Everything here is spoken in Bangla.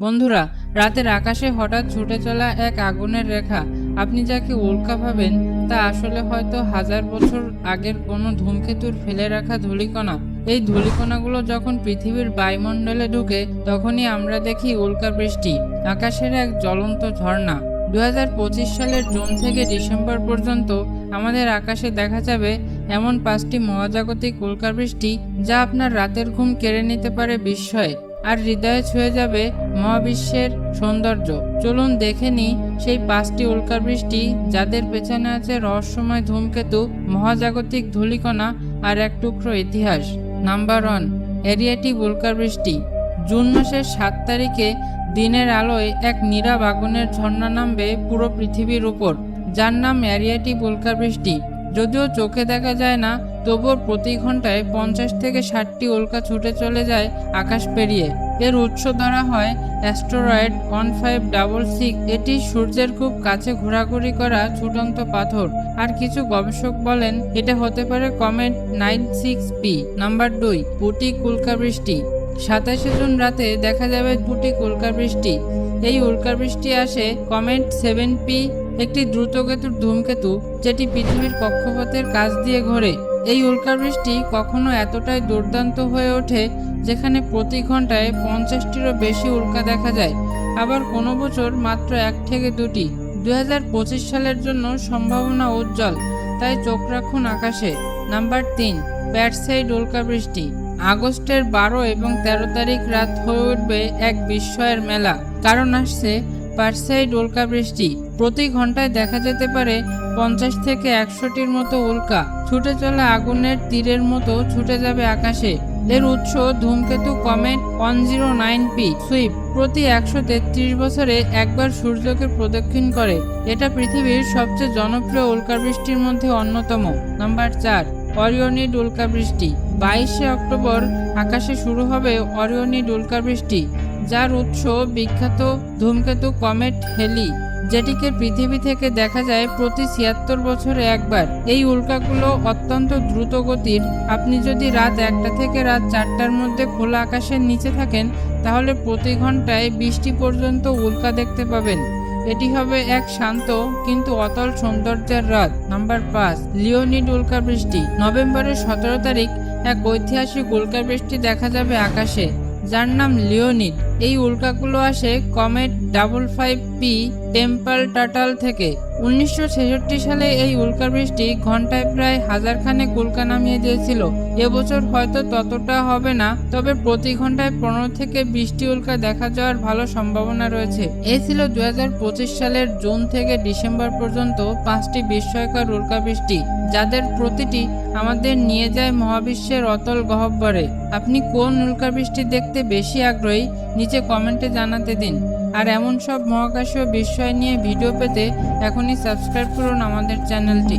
বন্ধুরা, রাতের আকাশে হঠাৎ ছুটে চলা এক আগুনের রেখা, আপনি যাকে উল্কা ভাবেন, তা আসলে হয়তো হাজার বছর আগের কোনো ধূমকেতুর ফেলে রাখা ধূলিকণা। এই ধূলিকণাগুলো যখন পৃথিবীর বায়ুমণ্ডলে ঢুকে, তখনই আমরা দেখি উল্কা বৃষ্টি, আকাশের এক জ্বলন্ত ঝর্ণা। দুই হাজার পঁচিশ সালের জুন থেকে ডিসেম্বর পর্যন্ত আমাদের আকাশে দেখা যাবে এমন পাঁচটি মহাজাগতিক উল্কা বৃষ্টি, যা আপনার রাতের ঘুম কেড়ে নিতে পারে বিস্ময়ে। আর হৃদয়ে ছুঁয়ে যাবে মহাবিশ্বের সৌন্দর্য। চলুন দেখে নিই সেই পাঁচটি উল্কাবৃষ্টি যাদের পেছনে আছে রহস্যময় ধূমকেতু, মহাজাগতিক ধূলিকণা আর এক টুকরো ইতিহাস। নাম্বার ওয়ান, এরিয়াটিক উল্কাবৃষ্টি জুন মাসের সাত তারিখে দিনের আলোয় এক নীরব আগুনের ঝর্ণা নামবে পুরো পৃথিবীর উপর, যার নাম অ্যারিয়াটিক উল্কাবৃষ্টি যদিও চোখে দেখা যায় না, তবুও প্রতি ঘন্টায় পঞ্চাশ থেকে ষাটটি উল্কা ছুটে চলে যায় আকাশ পেরিয়ে। এর উৎস ধরা হয় asteroid one five double six. এটি সূর্যের খুব কাছে ঘোরাঘুরি করা ছুটন্ত পাথর। আর কিছু গবেষক বলেন, এটা হতে পারে comet nine six P. Number দুই পুটিক উল্কাবৃষ্টি সাতাশে জুন রাতে দেখা যাবে পুটিক উল্কাবৃষ্টি এই উল্কা বৃষ্টি আসে কমেট সেভেন পি, একটি দ্রুতগতির ধূমকেতু, যেটি পৃথিবীর কক্ষপথের কাছ দিয়ে ঘোরে। এই উল্কাবৃষ্টি কখনো এতটাই দুর্দান্ত হয়ে ওঠে যেখানে প্রতি ঘন্টায় পঞ্চাশটিরও বেশি উল্কা দেখা যায়। আবার কোনো বছর মাত্র এক থেকে দুটি। দুই হাজার পঁচিশ সালের জন্য সম্ভাবনা উজ্জ্বল, তাই চোখ রাখুন আকাশে। নাম্বার তিন প্যাটসাইড উল্কাবৃষ্টি আগস্টের বারো এবং তেরো তারিখ রাত হয়ে উঠবে এক বিস্ময়ের মেলা। কারণ আসছে পারসাইড উল্কাবৃষ্টি প্রতি ঘন্টায় দেখা যেতে পারে পঞ্চাশ থেকে একশোটির মতো উল্কা। ছুটে চলা আগুনের তীরের মতো ছুটে যাবে আকাশে। এর উৎস ধূমকেতু comet one zero nine P, sweep. প্রতি একশো তেত্রিশ বছরে একবার সূর্যকে প্রদক্ষিণ করে। এটা পৃথিবীর সবচেয়ে জনপ্রিয় উল্কাবৃষ্টির মধ্যে অন্যতম। নাম্বার চার অরিয়নিড উল্কাবৃষ্টি বাইশে অক্টোবর আকাশে শুরু হবে অরিয়নিড উল্কাবৃষ্টি যার উৎস বিখ্যাত ধূমকেতু কমেট হেলি, যেটিকে পৃথিবী থেকে দেখা যায় প্রতি ছিয়াত্তর বছরে একবার। এই উল্কাগুলো অত্যন্ত দ্রুত গতির আপনি যদি রাত একটা থেকে রাত চারটার মধ্যে খোলা আকাশের নিচে থাকেন, তাহলে প্রতি ঘন্টায় বৃষ্টি পর্যন্ত উল্কা দেখতে পাবেন। এটি হবে এক শান্ত কিন্তু অতল সৌন্দর্যের রাত নাম্বার পাঁচ, লিওনিড উল্কা বৃষ্টি নভেম্বরের সতেরো তারিখ এক ঐতিহাসিক উল্কাবৃষ্টি দেখা যাবে আকাশে। যার নাম লিওনিড এই উল্কাগুলো আসে comet double five P Tempel Tuttle থেকে। উনিশশো সালে এই উল্কা বৃষ্টি ঘন্টায় প্রায় হাজার খানেক উল্কা নামিয়ে দিয়েছিল। এবছর হয়তো ততটা হবে না, তবে প্রতি ঘন্টায় পনেরো থেকে বৃষ্টি উল্কা দেখা যাওয়ার ভালো সম্ভাবনা রয়েছে। এই ছিল দুই হাজার পঁচিশ সালের জুন থেকে ডিসেম্বর পর্যন্ত পাঁচটি বিস্ময়কর উল্কাবৃষ্টি যাদের প্রতিটি আমাদের নিয়ে যায় মহাবিশ্বের অতল গহব্বরে। আপনি কোন উল্কাবৃষ্টি দেখতে বেশি আগ্রহী, নিচে কমেন্টে জানাতে দিন। আর এমন সব মহাকাশীয় বিষয় নিয়ে ভিডিও পেতে এখনই সাবস্ক্রাইব করুন আমাদের চ্যানেলটি।